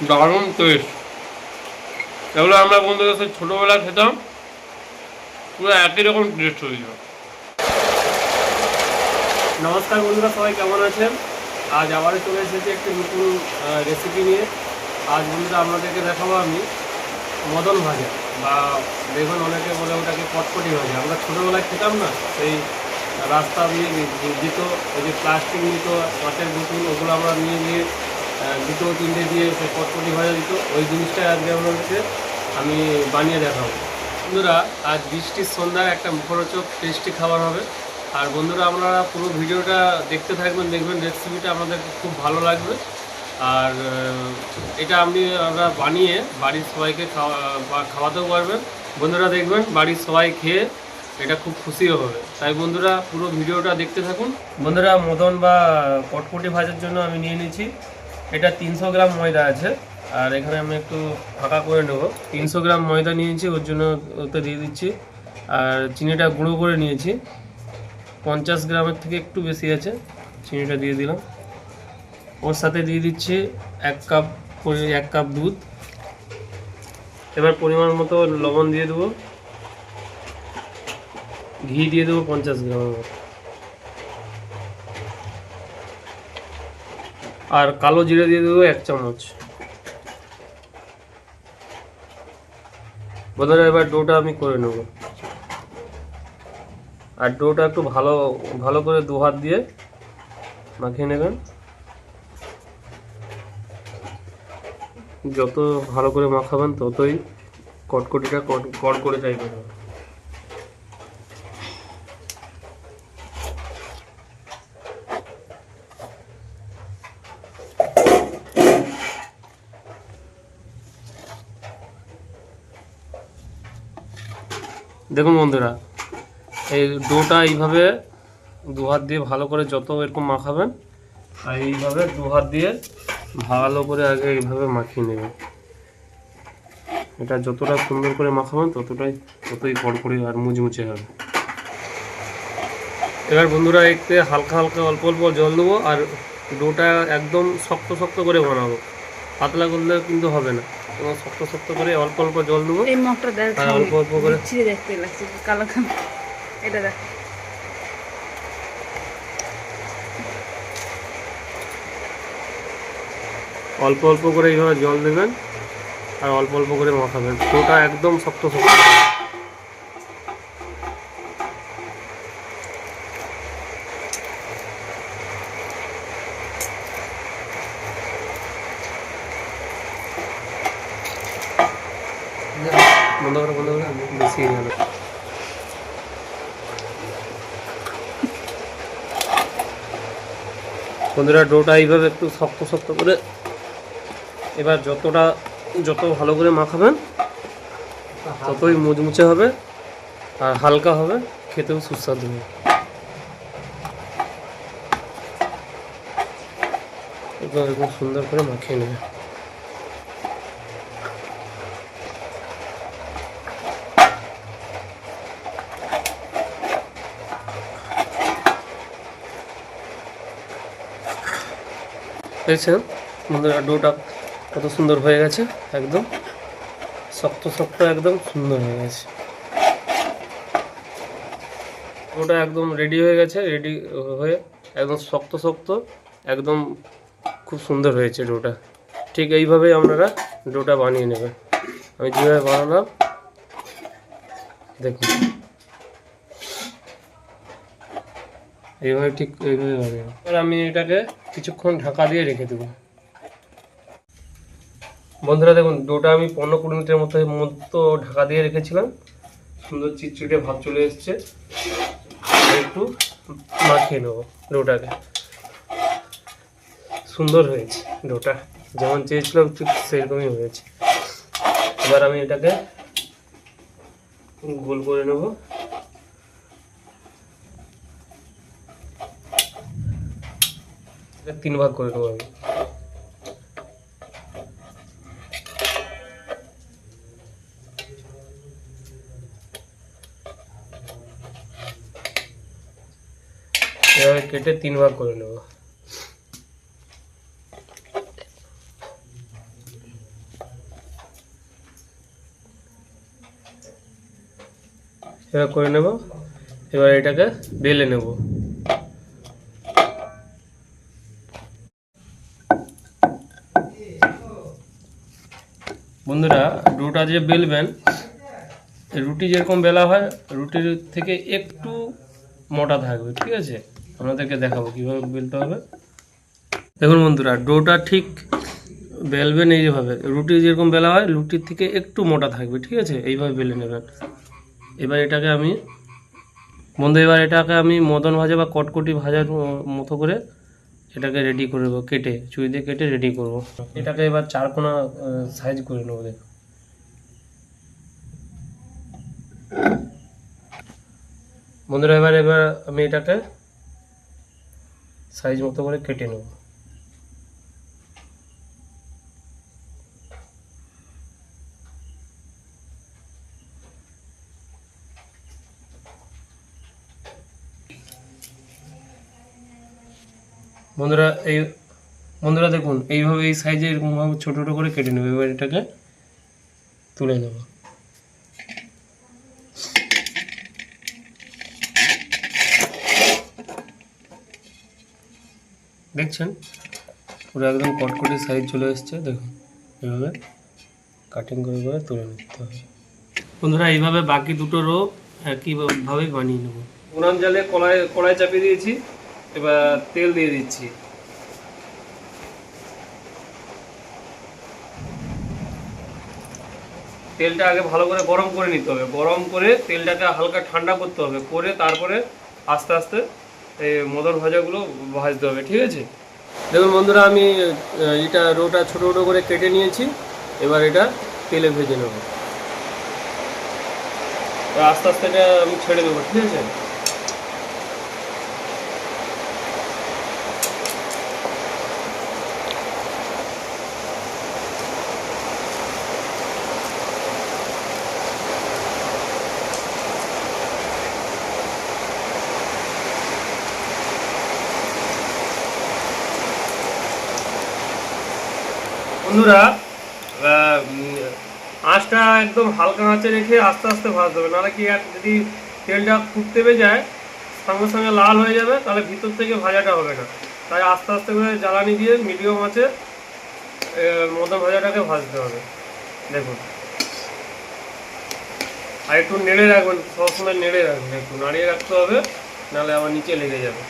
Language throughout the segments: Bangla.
দারুণ টেস্ট এগুলো আমরা বন্ধুদের সাথে ছোটোবেলায় খেতাম পুরো একই রকম টেস্ট হয়েছিল নমস্কার বন্ধুরা সবাই কেমন আছেন? আজ আবারও চলে এসেছি একটি নতুন রেসিপি নিয়ে। আজ বন্ধুরা আপনাদেরকে দেখাবো আমি মদন ভাজা বা দেখুন অনেকে বলে ওটাকে পটপটি ভাজা। আমরা ছোটোবেলায় খেতাম না সেই রাস্তা দিয়ে দিত ওই যে প্লাস্টিক নিত কাঁচের বোতল ওগুলো আমরা নিয়ে আহ, দুটো তিনটে দিয়ে সে পটপটি ভাজা দিত। ওই জিনিসটাই আজকে আপনাদেরকে আমি বানিয়ে দেখাবো। বন্ধুরা, আজ বৃষ্টির সন্ধ্যায় একটা মুখরোচক টেস্টি খাবার হবে। আর বন্ধুরা, আপনারা পুরো ভিডিওটা দেখতে থাকবেন, দেখবেন রেসিপিটা আমাদের খুব ভালো লাগবে। আর এটা আপনি, আমরা বানিয়ে বাড়ির সবাইকে খাওয়া খাওয়াতেও পারবেন। বন্ধুরা, দেখবেন বাড়ির সবাই খেয়ে এটা খুব খুশিও হবে। তাই বন্ধুরা, পুরো ভিডিওটা দেখতে থাকুন। বন্ধুরা, মদন বা কটকটি ভাজার জন্য আমি নিয়ে নিয়েছি এটা তিনশো গ্রাম ময়দা আছে। আর এখানে আমি একটু ফাঁকা করে নেব। তিনশো গ্রাম ময়দা নিয়েছি, ওর জন্য ওতে দিয়ে দিচ্ছি। আর চিনিটা গুঁড়ো করে নিয়েছি। পঞ্চাশ গ্রামের থেকে একটু বেশি আছে, চিনিটা দিয়ে দিলাম। ওর সাথে দিয়ে দিচ্ছি এক কাপ এক কাপ দুধ। এবার পরিমাণ মতো লবণ দিয়ে দেবো। ঘি দিয়ে দেবো পঞ্চাশ গ্রামের মতো। আর কালো জিরে দিয়ে দেবো এক চামচ। বন্ধুরা এবার ডোটা আমি করে নেব। আর ডোটা একটু ভালো ভালো করে দু হাত দিয়ে মাখিয়ে নেবেন। যত ভালো করে মাখাবেন ততই কটকটিটা কট কট করে টাইপের দেখুন বন্ধুরা, এই ডোটা এইভাবে দু হাত দিয়ে ভালো করে যত এরকম মাখাবেন, আর এইভাবে দু হাত দিয়ে ভালো করে আগে এইভাবে মাখিয়ে নেবেন। এটা যতটা সুন্দর করে মাখাবেন, ততটাই, ততই কড়কড়ি আর মুচমুচে হবে। এবার বন্ধুরা, একটু হালকা হালকা অল্প অল্প জল দেবো, আর ডোটা একদম শক্ত শক্ত করে বানাবো। পাতলা করলে কিন্তু হবে না। এবং শক্ত শক্ত করে অল্প অল্প জল দেবো। এই মগটা দেখ আর অল্প অল্প করে। ছিঁড়ে দেখতে লাগছে কালো কালো। এটা দেখ। অল্প অল্প করে এইভাবে জল দেবেন আর অল্প অল্প করে মাখাবেন। পুরোটা একদম শক্ত শক্ত। বন্ধ করে বন্ধ করে বেশি বন্ধুরা, ডোটা এইভাবে একটু শক্ত শক্ত করে এবার যতটা, যত ভালো করে মাখাবেন, ততই মুচমুচে হবে আর হালকা হবে, খেতেও সুস্বাদু হবে। এরকম সুন্দর করে মাখিয়ে নেবে। দেখছেন বন্ধুরা ডোটা কত সুন্দর হয়ে গেছে, একদম। শক্ত শক্ত, একদম সুন্দর হয়ে গেছে। ডোটা একদম রেডি হয়ে গেছে রেডি হয়ে একদম শক্ত শক্ত, একদম খুব সুন্দর হয়েছে ডোটা। ঠিক এইভাবেই আপনারা ডোটা বানিয়ে নেবেন। আমি যেভাবে বানালাম, দেখুন। এইভাবে ঠিক এইভাবে বানিয়ে এবার আমি এটাকে কিছুক্ষণ ঢাকা দিয়ে রেখে দেবো। বন্ধুরা, দেখুন ডোটা আমি পনেরো কুড়ি মিনিটের মতো মতো ঢাকা দিয়ে রেখেছিলাম। সুন্দর চিটচিটে ভাব চলে এসছে। একটু মাখিয়ে নেব ডোটাকে সুন্দর হয়েছে ডোটা যেমন চেয়েছিলাম, ঠিক সেরকমই হয়েছে। এবার আমি এটাকে গোল করে নেব। তিন ভাগ করে নেব আমি। কেটে তিন ভাগ করে নেব। এবার করে নেব। এবার এটাকে বেলে নেব। বন্ধুরা, রুটা যে বেলবেন রুটি যেরকম বেলা হয়, রুটির থেকে একটু মোটা থাকবে, ঠিক আছে? আপনাদেরকে দেখাবো কীভাবে বেলতে হবে। দেখুন বন্ধুরা ডোটা ঠিক বেলবেন এইভাবে। রুটি যেরকম বেলা হয়, রুটির থেকে একটু মোটা থাকবে, ঠিক আছে? এইভাবে বেলে নেবেন। এবার এটাকে আমি, বন্ধু, এবার এটাকে আমি মদন ভাজা বা কটকটি ভাজার মতো করে এটাকে রেডি করে নেব, কেটে চুই দিয়ে কেটে রেডি করব। এটাকে এবার চার কোনা সাইজ করে নেব, দেখ। বন্ধুরা, এবার এবার আমি এটাকে সাইজ মতো করে কেটে নেব। বন্ধুরা, এই বন্ধুরা দেখুন, এইভাবে এই সাইজে এরকম ভাবে ছোট ছোট করে কেটে নেবে। এবার এটাকে তুলে নেব। দেখছেন? পুরো একদম কটকটি সাইজ চলে এসছে। দেখুন, এইভাবে কাটিং করে করে তুলে নিতে হবে। বন্ধুরা, এইভাবে বাকি দুটো রো একইভাবে বানিয়ে নেব। উনান জালে কড়াই কড়াই চাপিয়ে দিয়েছি। এবার তেল দিয়ে দিচ্ছি। তেলটা আগে ভালো করে গরম করে নিতে হবে। গরম করে তেলটাকে হালকা ঠান্ডা করতে হবে। করে তারপরে আস্তে আস্তে এই মদন ভাজাগুলো ভাজতে হবে, ঠিক আছে? দেখুন বন্ধুরা, আমি এটা রোটা, ছোটো ছোটো করে কেটে নিয়েছি। এবার এটা তেলে ভেজে নেব। আস্তে আস্তে এটা আমি ছেড়ে দেবো, ঠিক আছে? বন্ধুরা আঁচটা একদম হালকা আঁচে রেখে আস্তে আস্তে ভাজতে হবে। নাহলে কি আর যদি তেলটা ফুটতে পেয়ে যায়, সঙ্গে সঙ্গে লাল হয়ে যাবে, তাহলে ভিতর থেকে ভাজাটা হবে না। তাই আস্তে আস্তে করে জ্বালানি দিয়ে মিডিয়াম আঁচে মদন ভাজাটাকে ভাজতে হবে। দেখুন। আর একটু নেড়ে রাখবেন, সবসময় নেড়ে রাখবেন, একটু নাড়িয়ে রাখতে হবে, নাহলে আবার নিচে লেগে যাবে।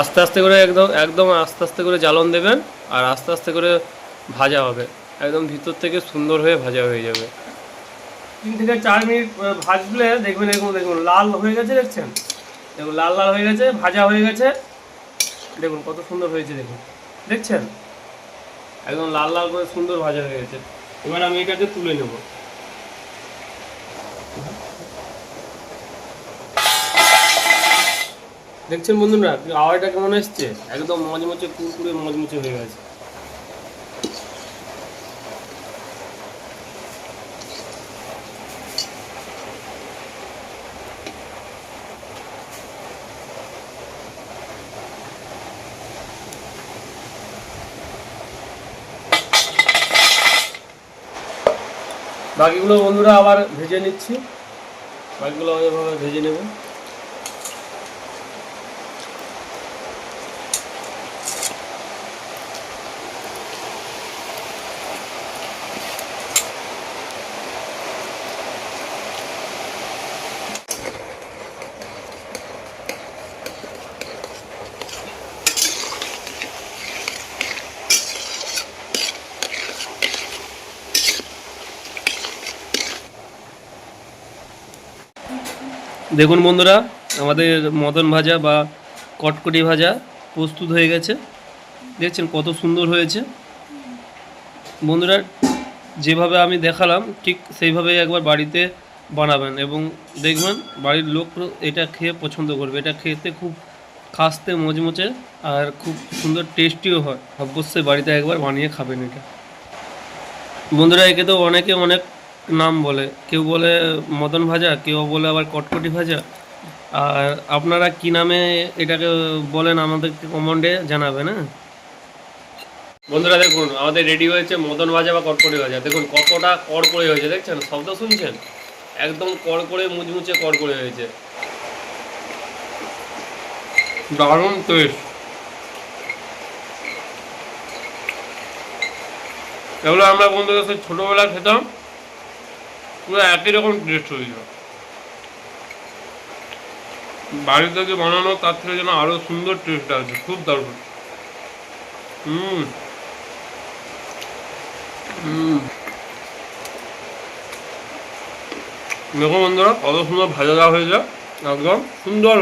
আস্তে আস্তে করে একদম একদম আস্তে আস্তে করে জ্বালন দেবেন আর আস্তে আস্তে করে ভাজা হবে। একদম ভিতর থেকে সুন্দর হয়ে ভাজা হয়ে যাবে। তিন থেকে চার মিনিট ভাজলে দেখবেন এরকম, দেখুন, লাল হয়ে গেছে, দেখছেন? দেখুন, লাল লাল হয়ে গেছে, ভাজা হয়ে গেছে। দেখুন, কত সুন্দর হয়েছে, দেখুন। দেখছেন? একদম লাল লাল করে সুন্দর ভাজা হয়ে গেছে। এবার আমি এটাকে তুলে নেব। দেখছেন বন্ধুরা, আওয়াজটা কেমন এসছে? একদম মজমচে, কুরকুরে মজমচে হয়ে গেছে। বাকিগুলো বন্ধুরা আবার ভেজে নিচ্ছি। বাকিগুলো এভাবে ভেজে নেব। দেখুন বন্ধুরা, আমাদের মদন ভাজা বা কটকটি ভাজা প্রস্তুত হয়ে গেছে। দেখছেন কত সুন্দর হয়েছে। বন্ধুরা, যেভাবে আমি দেখালাম, ঠিক সেইভাবেই একবার বাড়িতে বানাবেন এবং দেখবেন বাড়ির লোক এটা খেয়ে পছন্দ করবে। এটা খেতে খুব খাসতে মচমচে আর খুব সুন্দর টেস্টিও হয়। অবশ্যই বাড়িতে একবার বানিয়ে খাবেন এটা। বন্ধুরা, একে তো অনেকে অনেক নাম বলে। কেউ বলে মদন ভাজা, কেউ বলে আবার কটকটি ভাজা। আর আপনারা কি নামে এটাকে বলেন, আমাদেরকে কমেন্টে জানাবেন হ্যাঁ? বন্ধুরা, দেখুন, আমাদের রেডি হয়েছে মদন ভাজা বা কটকটি ভাজা। দেখুন, কতটা কড়কড়ি হয়েছে, দেখছেন? শব্দ শুনছেন? একদম কড় কড়কড়ে, মুচমুচে কড়কড়ে হয়েছে। দারুণ টেস্ট এগুলো আমরা বন্ধুদের সাথে ছোটোবেলা খেতাম। পুরো একই রকম টেস্ট হয়েছিল বাড়ির থেকে বানানো, তার থেকে যেন আরও সুন্দর টেস্ট আছে খুব দারুণ। হুম দেখো বন্ধুরা, কত সুন্দর ভাজা দেওয়া হয়েছে, একদম সুন্দর।